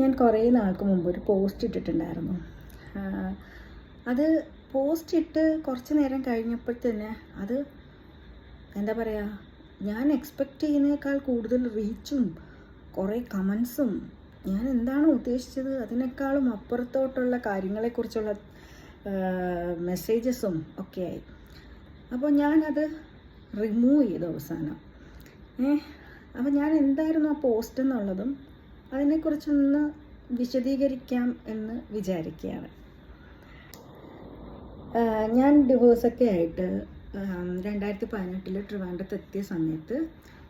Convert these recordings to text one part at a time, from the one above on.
ഞാൻ കുറേ നാൾക്ക് മുമ്പ് ഒരു പോസ്റ്റ് ഇട്ടിട്ടുണ്ടായിരുന്നു. അത് പോസ്റ്റ് ഇട്ട് കുറച്ച് നേരം കഴിഞ്ഞപ്പോൾ തന്നെ അത് എന്താ പറയുക ഞാൻ എക്സ്പെക്റ്റ് ചെയ്യുന്നതിനേക്കാൾ കൂടുതൽ റീച്ചും കുറേ കമൻസും ഞാൻ എന്താണ് ഉദ്ദേശിച്ചത് അതിനേക്കാളും അപ്പുറത്തോട്ടുള്ള കാര്യങ്ങളെക്കുറിച്ചുള്ള മെസ്സേജസും ഒക്കെ ആയി. അപ്പോൾ ഞാനത് റിമൂവ് ചെയ്തു അവസാനം. ഏ അപ്പോൾ ഞാൻ എന്തായിരുന്നു ആ പോസ്റ്റ് എന്നുള്ളതും അതിനെക്കുറിച്ചൊന്ന് വിശദീകരിക്കാം എന്ന് വിചാരിക്കുകയാണ്. ഞാൻ ഡിവോഴ്സൊക്കെ ആയിട്ട് രണ്ടായിരത്തി പതിനെട്ടിൽ ട്രിവാൻഡ്രത്ത് എത്തിയ സമയത്ത്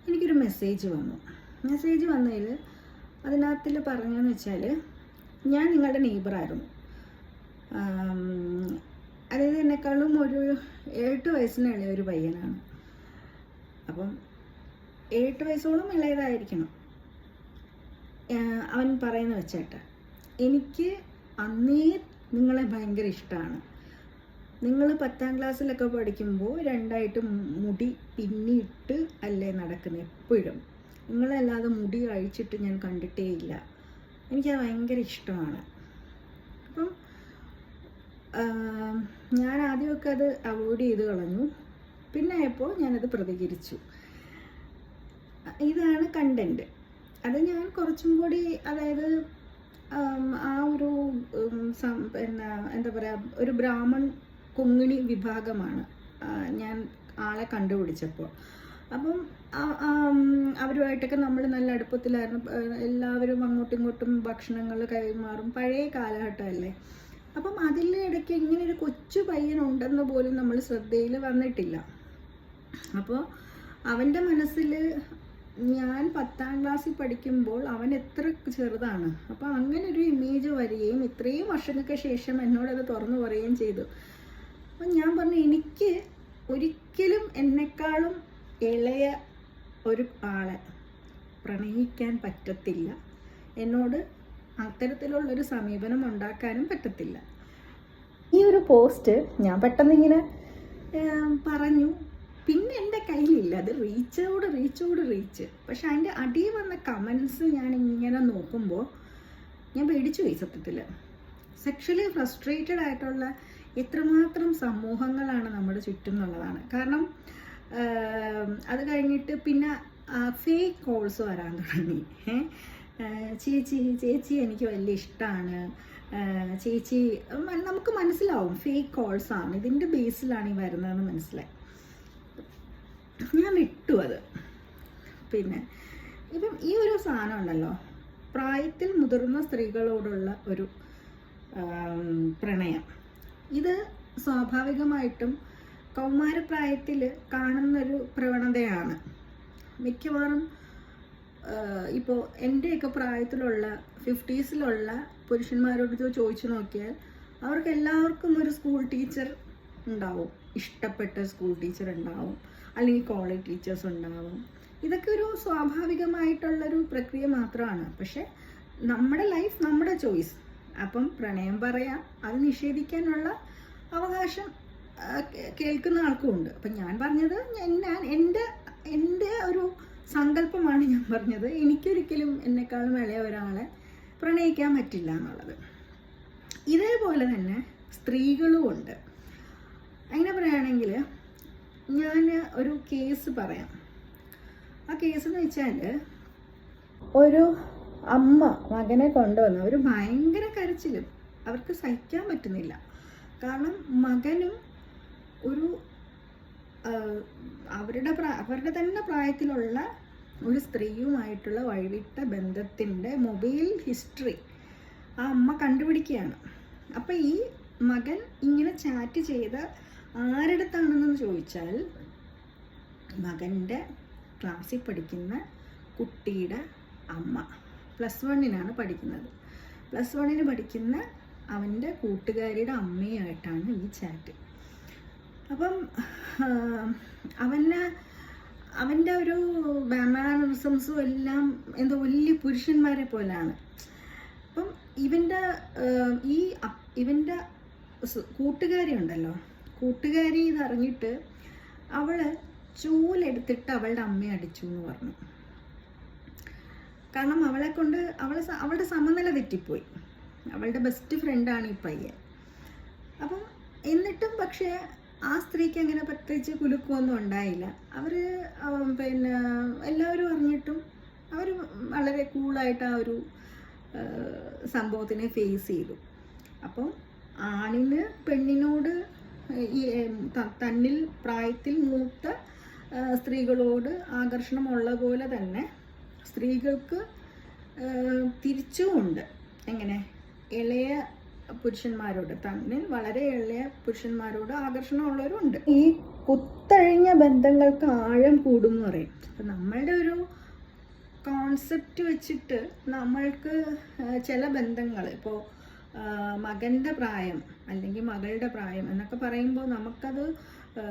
എനിക്കൊരു മെസ്സേജ് വന്നു. മെസ്സേജ് വന്നതിൽ അതിനകത്തിൽ പറഞ്ഞതെന്ന് വെച്ചാൽ ഞാൻ നിങ്ങളുടെ നെയ്ബറായിരുന്നു. അതായത് എന്നെക്കാളും ഒരു എട്ട് വയസ്സിന് ഇളയ ഒരു പയ്യനാണ്. അപ്പം എട്ട് വയസ്സോളം ഇളയതായിരിക്കണം. അവൻ പറയുന്ന വെച്ചേട്ട. എനിക്ക് അന്നേ നിങ്ങളെ ഭയങ്കര ഇഷ്ടമാണ് നിങ്ങൾ പത്താം ക്ലാസ്സിലൊക്കെ പഠിക്കുമ്പോൾ രണ്ടായിട്ട് മുടി പിന്നിട്ട് അല്ലേ നടക്കുന്നത് എപ്പോഴും. നിങ്ങളല്ലാതെ മുടി അഴിച്ചിട്ട് ഞാൻ കണ്ടിട്ടേ ഇല്ല. എനിക്ക് ഭയങ്കര ഇഷ്ടമാണ്. അപ്പം ഞാൻ ആദ്യമൊക്കെ അത് അവോയ്ഡ് ചെയ്ത് കളഞ്ഞു. പിന്നെ ആയപ്പോൾ ഞാനത് പ്രതികരിച്ചു. ഇതാണ് കണ്ടന്റ്. അത് ഞാൻ കുറച്ചും കൂടി അതായത് ആ ഒരു എന്നാ എന്താ പറയുക ഒരു ബ്രാഹ്മൺ കൊങ്ങിണി വിഭാഗമാണ് ഞാൻ ആളെ കണ്ടുപിടിച്ചപ്പോൾ. അപ്പം അവരുമായിട്ടൊക്കെ നമ്മൾ നല്ല അടുപ്പത്തിലായിരുന്നു എല്ലാവരും അങ്ങോട്ടും ഇങ്ങോട്ടും ഭക്ഷണങ്ങൾ കൈമാറും പഴയ കാലഘട്ടമല്ലേ. അപ്പം അതിന്റെ ഇടയ്ക്ക് ഇങ്ങനെ ഒരു കൊച്ചു പയ്യനുണ്ടെന്ന് പോലും നമ്മൾ ശ്രദ്ധയിൽ വന്നിട്ടില്ല. അപ്പോൾ അവന്റെ മനസ്സിൽ ഞാൻ പത്താം ക്ലാസ്സിൽ പഠിക്കുമ്പോൾ അവൻ എത്ര ചെറുതാണ്. അപ്പോൾ അങ്ങനെ ഒരു ഇമേജ് വരികയും ഇത്രയും വർഷങ്ങൾക്ക് ശേഷം എന്നോടത് തുറന്നു പറയുകയും ചെയ്തു. അപ്പം ഞാൻ പറഞ്ഞു എനിക്ക് ഒരിക്കലും എന്നെക്കാളും ഇളയ ഒരു ആളെ പ്രണയിക്കാൻ പറ്റത്തില്ല. എന്നോട് അത്തരത്തിലുള്ളൊരു സമീപനം ഉണ്ടാക്കാനും പറ്റത്തില്ല. ഈ ഒരു പോസ്റ്റ് ഞാൻ പെട്ടെന്നിങ്ങനെ പറഞ്ഞു. പിന്നെ എന്റെ കയ്യിലില്ല. അത് റീച്ചോട് റീച്ചോട് റീച്ച്. പക്ഷെ അതിന്റെ അടിയിൽ വന്ന കമൻസ് ഞാൻ ഇങ്ങനെ നോക്കുമ്പോൾ ഞാൻ പേടിച്ചു പോയി സത്യത്തിൽ സെക്ഷലി ഫ്രസ്ട്രേറ്റഡ് ആയിട്ടുള്ള എത്രമാത്രം സമൂഹങ്ങളാണ് നമ്മുടെ ചുറ്റും എന്നുള്ളതാണ് കാരണം അത് കഴിഞ്ഞിട്ട് പിന്നെ ഫേക്ക് കോൾസ് വരാൻ തുടങ്ങി. ചേച്ചി ചേച്ചി എനിക്ക് വലിയ ഇഷ്ടമാണ് ചേച്ചി നമുക്ക് മനസ്സിലാവും. ഫേക്ക് കോൾസ് ആണ്. ഇതിന്റെ ബേസിലാണ് ഈ വരുന്നതെന്ന് മനസ്സിലായി. ഞാൻ വിട്ടു അത്. പിന്നെ ഇപ്പം ഈ ഒരു സാധനം ഉണ്ടല്ലോ പ്രായത്തിൽ മുതിർന്ന സ്ത്രീകളോടുള്ള ഒരു പ്രണയം. ഇത് സ്വാഭാവികമായിട്ടും കൗമാരപ്രായത്തിൽ കാണുന്നൊരു പ്രവണതയാണ്. മിക്കവാറും ഇപ്പോൾ എന്റെയൊക്കെ പ്രായത്തിലുള്ള ഫിഫ്റ്റീസിലുള്ള പുരുഷന്മാരോട് ചോദിച്ചു നോക്കിയാൽ അവർക്ക് എല്ലാവർക്കും ഒരു സ്കൂൾ ടീച്ചർ ഉണ്ടാവും. ഇഷ്ടപ്പെട്ട സ്കൂൾ ടീച്ചർ ഉണ്ടാവും. അല്ലെങ്കിൽ കോളേജ് ടീച്ചേഴ്സ് ഉണ്ടാവും. ഇതൊക്കെ ഒരു സ്വാഭാവികമായിട്ടുള്ളൊരു പ്രക്രിയ മാത്രമാണ്. പക്ഷെ നമ്മുടെ ലൈഫ് നമ്മുടെ ചോയ്സ് അപ്പം പ്രണയം പറയാം അത് നിഷേധിക്കാനുള്ള അവകാശം കേൾക്കുന്ന ആൾക്കും ഉണ്ട്. അപ്പം ഞാൻ പറഞ്ഞത് ഞാൻ എന്റെ എന്റെ ഒരു സങ്കല്പമാണ് ഞാൻ പറഞ്ഞത്. എനിക്കൊരിക്കലും എന്നെക്കാളും ഇളയ ഒരാളെ പ്രണയിക്കാൻ പറ്റില്ല എന്നുള്ളത്. ഇതേപോലെ തന്നെ സ്ത്രീകളും ഉണ്ട്. അങ്ങനെ പറയുകയാണെങ്കിൽ ഞാൻ ഒരു കേസ് പറയാം. ആ കേസ് എന്ന് വെച്ചാൽ ഒരു അമ്മ മകനെ കൊണ്ടുവന്നു അവർ ഭയങ്കര കരച്ചിലും. അവർക്ക് സഹിക്കാൻ പറ്റുന്നില്ല. കാരണം മകനും ഒരു അവരുടെ അവരുടെ തന്നെ പ്രായത്തിലുള്ള ഒരു സ്ത്രീയുമായിട്ടുള്ള വഴിവിട്ട ബന്ധത്തിന്റെ മൊബൈൽ ഹിസ്റ്ററി ആ അമ്മ കണ്ടുപിടിക്കുകയാണ്. അപ്പം ഈ മകൻ ഇങ്ങനെ ചാറ്റ് ചെയ്ത ആരുടത്താണെന്ന് ചോദിച്ചാൽ മകന്റെ ക്ലാസ്സിൽ പഠിക്കുന്ന കുട്ടിയുടെ അമ്മ. പ്ലസ് വണ്ണിനാണ് പഠിക്കുന്നത്. പ്ലസ് വണ്ണിന് പഠിക്കുന്ന അവന്റെ കൂട്ടുകാരിയുടെ അമ്മയായിട്ടാണ് ഈ ചാറ്റ്. അപ്പം അവന് അവന്റെ ഒരു മാനറിസംസും എല്ലാം എന്തോ വലിയ പുരുഷന്മാരെ പോലെയാണ്. അപ്പം ഇവന്റെ ഈ ഇവന്റെ കൂട്ടുകാരി ഉണ്ടല്ലോ കൂട്ടുകാരി ഇതറിഞ്ഞിട്ട് അവൾ ചൂലെടുത്തിട്ട് അവളുടെ അമ്മയെ അടിച്ചു എന്ന് പറഞ്ഞു. കാരണം അവളെ കൊണ്ട് അവളെ അവളുടെ സമനില തെറ്റിപ്പോയി. അവളുടെ ബെസ്റ്റ് ഫ്രണ്ടാണ് ഈ പയ്യൻ. അപ്പം എന്നിട്ടും പക്ഷേ ആ സ്ത്രീക്ക് അങ്ങനെ പ്രത്യേകിച്ച് കുലുക്കമൊന്നും ഉണ്ടായില്ല. അവർ പിന്നെ എല്ലാവരും അറിഞ്ഞിട്ടും അവർ വളരെ കൂളായിട്ട് ആ ഒരു സംഭവത്തിനെ ഫേസ് ചെയ്തു. അപ്പം ആണിന് പെണ്ണിനോട് ഈ തന്നിൽ പ്രായത്തിൽ മൂത്ത സ്ത്രീകളോട് ആകർഷണമുള്ള പോലെ തന്നെ സ്ത്രീകൾക്ക് തിരിച്ചുമുണ്ട് എങ്ങനെ? ഇളയ പുരുഷന്മാരോട് തന്നിൽ വളരെ ഇളയ പുരുഷന്മാരോട് ആകർഷണമുള്ളവരുണ്ട്. ഈ കുത്തഴിഞ്ഞ ബന്ധങ്ങൾക്ക് ആഴം കൂടും എന്ന് പറയും. അപ്പം നമ്മളുടെ ഒരു കോൺസെപ്റ്റ് വെച്ചിട്ട് നമ്മൾക്ക് ചില ബന്ധങ്ങൾ ഇപ്പോൾ മകന്റെ പ്രായം അല്ലെങ്കിൽ മകളുടെ പ്രായം എന്നൊക്കെ പറയുമ്പോൾ നമുക്കത്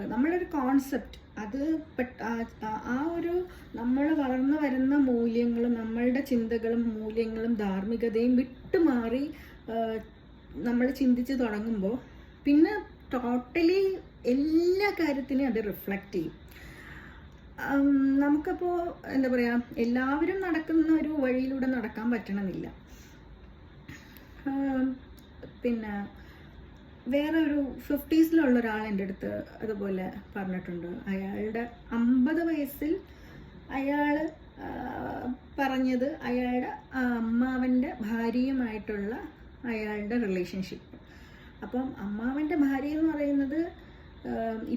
നമ്മളൊരു കോൺസെപ്റ്റ് അത് ആ- ഒരു നമ്മൾ വളർന്നു വരുന്ന മൂല്യങ്ങളും നമ്മളുടെ ചിന്തകളും മൂല്യങ്ങളും ധാർമ്മികതയും വിട്ടുമാറി നമ്മൾ ചിന്തിച്ച് തുടങ്ങുമ്പോൾ പിന്നെ ടോട്ടലി എല്ലാ കാര്യത്തിനും അത് റിഫ്ലക്റ്റ് ചെയ്യും. നമുക്കപ്പോൾ എന്താ പറയുക എല്ലാവരും നടക്കുന്ന ഒരു വഴിയിലൂടെ നടക്കാൻ പറ്റണമെന്നില്ല പിന്നെ വേറെ ഒരു ഫിഫ്റ്റീസിലുള്ള ഒരാൾ എന്റെ അടുത്ത് അതുപോലെ പറഞ്ഞിട്ടുണ്ട്. അയാളുടെ അമ്പത് വയസ്സിൽ അയാൾ പറഞ്ഞത് അയാളുടെ അമ്മാവന്റെ ഭാര്യയുമായിട്ടുള്ള അയാളുടെ റിലേഷൻഷിപ്പ്. അപ്പം അമ്മാവന്റെ ഭാര്യ എന്ന് പറയുന്നത്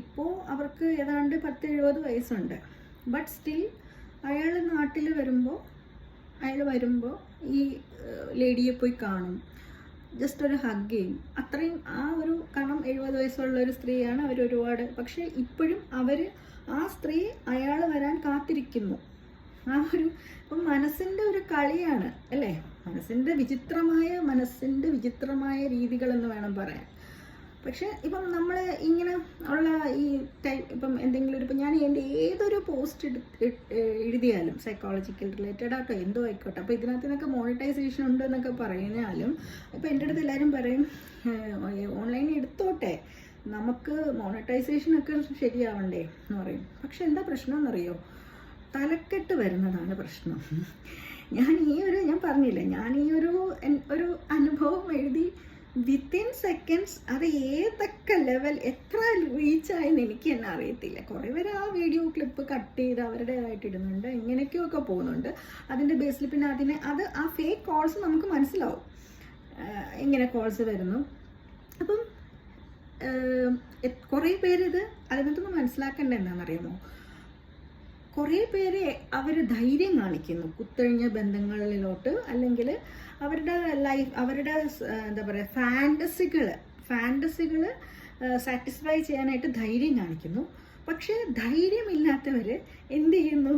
ഇപ്പോൾ അവർക്ക് ഏതാണ്ട് പത്ത് എഴുപത് വയസ്സുണ്ട്. ബട്ട് സ്റ്റിൽ അയാൾ നാട്ടിൽ വരുമ്പോൾ അയാൾ വരുമ്പോൾ ഈ ലേഡിയെ പോയി കാണും. ജസ്റ്റ് ഒരു ഹഗ് ചെയ്യും. അത്രയും ആ ഒരു കാരണം എഴുപത് വയസ്സുള്ള ഒരു സ്ത്രീയാണ് അവർ ഒരുപാട്. പക്ഷേ ഇപ്പോഴും അവർ ആ സ്ത്രീ അയാൾ വരാൻ കാത്തിരിക്കുന്നു. ആ ഒരു ഇപ്പം മനസ്സിന്റെ ഒരു കളിയാണ് അല്ലേ? മനസ്സിന്റെ വിചിത്രമായ മനസ്സിന്റെ വിചിത്രമായ രീതികളെന്ന് വേണം പറയാൻ. പക്ഷെ ഇപ്പം നമ്മൾ ഇങ്ങനെ ഉള്ള ഈ ടൈം ഇപ്പം എന്തെങ്കിലും ഇപ്പം ഞാൻ എന്റെ ഏതൊരു പോസ്റ്റ് എഴുതിയാലും സൈക്കോളജിക്കൽ റിലേറ്റഡ് ആട്ടോ എന്തോ ആയിക്കോട്ടെ അപ്പോൾ ഇതിനകത്ത് നിന്നൊക്കെ മോണിറ്റൈസേഷൻ ഉണ്ട് എന്നൊക്കെ പറയുന്നാലും ഇപ്പം എന്റെ അടുത്ത് എല്ലാവരും പറയും ഓൺലൈൻ എടുത്തോട്ടെ നമുക്ക് മോണിറ്റൈസേഷൻ ഒക്കെ ശരിയാവണ്ടേ എന്ന് പറയും. പക്ഷെ എന്താ പ്രശ്നം എന്നറിയോ തലക്കെട്ട് വരുന്നതാണ് പ്രശ്നം. ഞാൻ ഈ ഒരു ഞാൻ പറഞ്ഞില്ലേ ഞാൻ ഈ ഒരു ഒരു അനുഭവം എഴുതി വിത്തിൻ സെക്കൻഡ്സ് അത് ഏതൊക്കെ ലെവൽ എത്ര റീച്ചായെന്ന് എനിക്ക് തന്നെ അറിയത്തില്ല. കുറേ പേര് ആ വീഡിയോ ക്ലിപ്പ് കട്ട് ചെയ്ത് അവരുടേതായിട്ട് ഇടുന്നുണ്ട് എങ്ങനെയൊക്കെയൊക്കെ പോകുന്നുണ്ട്. അതിന്റെ ബേസിൽ പിന്നെ അതിനെ അത് ആ ഫേക്ക് കോൾസ് നമുക്ക് മനസ്സിലാവും. ഇങ്ങനെ കോൾസ് വരുന്നു. അപ്പം കുറേ പേരിത് അതിനകത്തുനിന്ന് മനസ്സിലാക്കേണ്ട എന്താണെന്നറിയാമോ കുറേ പേരെ അവർ ധൈര്യം കാണിക്കുന്നു. കുത്തഴിഞ്ഞ ബന്ധങ്ങളിലോട്ട് അല്ലെങ്കിൽ അവരുടെ ലൈഫ് അവരുടെ എന്താ പറയുക ഫാന്റസികൾ ഫാന്റസികൾ സാറ്റിസ്ഫൈ ചെയ്യാനായിട്ട് ധൈര്യം കാണിക്കുന്നു. പക്ഷേ ധൈര്യമില്ലാത്തവർ എന്ത് ചെയ്യുന്നു?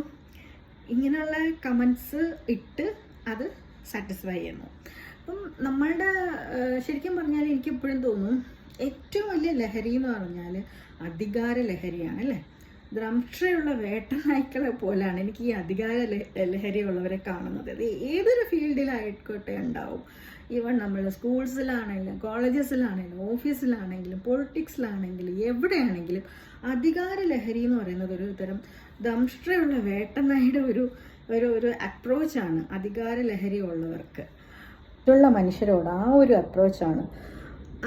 ഇങ്ങനെയുള്ള കമൻസ് ഇട്ട് അത് സാറ്റിസ്ഫൈ ചെയ്യുന്നു. അപ്പം നമ്മളുടെ ശരിക്കും പറഞ്ഞാൽ എനിക്ക് എപ്പോഴും തോന്നുന്നു ഏറ്റവും വലിയ ലഹരി എന്ന് പറഞ്ഞാൽ അധികാര ലഹരിയാണ് അല്ലേ? ദ്രംക്ഷയുള്ള വേട്ടനായ്ക്കളെ പോലെയാണ് എനിക്ക് ഈ അധികാര ലഹരി ലഹരിയുള്ളവരെ കാണുന്നത്. അത് ഏതൊരു ഫീൽഡിലായിക്കോട്ടെ ഉണ്ടാവും. ഈവൻ നമ്മൾ സ്കൂൾസിലാണെങ്കിലും കോളേജസിലാണെങ്കിലും ഓഫീസിലാണെങ്കിലും പൊളിറ്റിക്സിലാണെങ്കിലും എവിടെയാണെങ്കിലും അധികാര ലഹരി എന്ന് പറയുന്നത് ഒരു തരം ദംഷ്ട്രയുള്ള വേട്ടനായുടെ ഒരു ഒരു ഒരു അപ്രോച്ചാണ് അധികാര ലഹരി ഉള്ളവർക്ക്. മറ്റുള്ള മനുഷ്യരോട് ആ ഒരു അപ്രോച്ചാണ്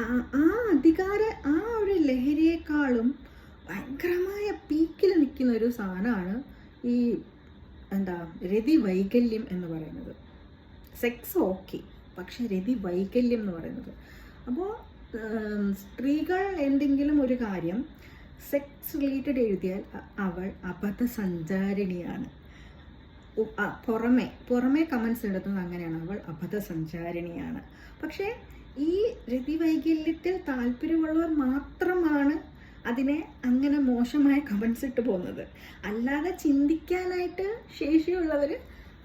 ആ അധികാര ആ ഒരു ലഹരിയേക്കാളും ഭയങ്കരമായ പീക്കിൽ നിൽക്കുന്ന ഒരു സാധനമാണ് ഈ എന്താ രതി വൈകല്യം എന്ന് പറയുന്നത്. സെക്സ് ഓക്കെ പക്ഷെ രതി വൈകല്യം എന്ന് പറയുന്നത്. അപ്പോൾ സ്ത്രീകൾ എന്തെങ്കിലും ഒരു കാര്യം സെക്സ് റിലേറ്റഡ് എഴുതിയാൽ അവൾ അബദ്ധ സഞ്ചാരിണിയാണ് പുറമെ പുറമെ കമൻസ് ഇടുന്നത് അങ്ങനെയാണ്. അവൾ അബദ്ധ സഞ്ചാരിണിയാണ് പക്ഷേ ഈ രതി വൈകല്യത്തിൽ താല്പര്യമുള്ളവർ മാത്രമാണ് അതിനെ അങ്ങനെ മോശമായ കമൻസ് ഇട്ട് പോകുന്നത്. അല്ലാതെ ചിന്തിക്കാനായിട്ട് ശേഷിയുള്ളവർ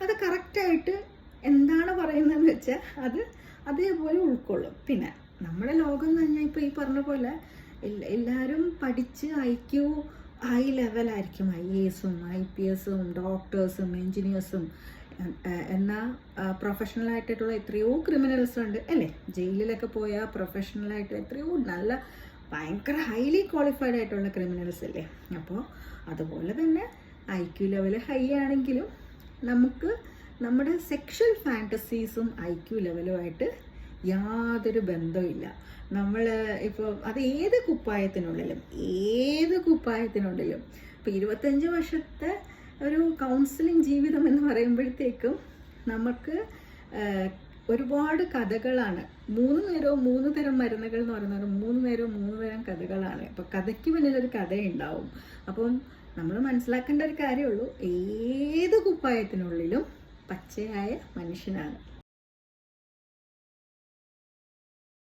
അത് കറക്റ്റായിട്ട് എന്താണ് പറയുന്നതെന്ന് വെച്ചാൽ അത് അതേപോലെ ഉൾക്കൊള്ളും. പിന്നെ നമ്മുടെ ലോകം എന്ന് പറഞ്ഞാൽ ഇപ്പോൾ ഈ പറഞ്ഞ പോലെ എല്ല- എല്ലാവരും പഠിച്ച് ഐ ക്യു ഹൈ ലെവലായിരിക്കും ഐ എസും ഐ പി എസും ഡോക്ടേഴ്സും എൻജിനീയേഴ്സും എന്നാൽ പ്രൊഫഷണലായിട്ടുള്ള എത്രയോ ക്രിമിനൽസ് ഉണ്ട്. അല്ലേ? ജയിലിലൊക്കെ പോയാൽ പ്രൊഫഷണലായിട്ട് എത്രയോ നല്ല ഭയങ്കര ഹൈലി ക്വാളിഫൈഡ് ആയിട്ടുള്ള ക്രിമിനൽസ് അല്ലേ? അപ്പോൾ അതുപോലെ തന്നെ ഐ ക്യു ലെവൽ ഹൈ ആണെങ്കിലും നമുക്ക് നമ്മുടെ സെക്ഷൽ ഫാന്റസീസും ഐ ക്യു ലെവലുമായിട്ട് യാതൊരു ബന്ധമില്ല നമ്മൾ ഇപ്പോൾ അത് ഏത് കുപ്പായത്തിനുള്ളിലും ഏത് കുപ്പായത്തിനുള്ളിലും ഇപ്പോൾ ഇരുപത്തഞ്ച് വർഷത്തെ ഒരു കൗൺസിലിംഗ് ജീവിതം എന്ന് പറയുമ്പോഴത്തേക്കും നമുക്ക് ഒരുപാട് കഥകളാണ്. മൂന്ന് നേരവും മൂന്ന് തരം മരുന്നുകൾ എന്ന് പറയുന്നത് മൂന്ന് നേരവും മൂന്ന് തരം കഥകളാണ്. അപ്പോൾ കഥയ്ക്ക് പിന്നിൽ ഒരു കഥയുണ്ടാവും. അപ്പം നമ്മൾ മനസ്സിലാക്കേണ്ട ഒരു കാര്യമുള്ളൂ ഏത് കുപ്പായത്തിനുള്ളിലും പച്ചയായ മനുഷ്യനാണ്.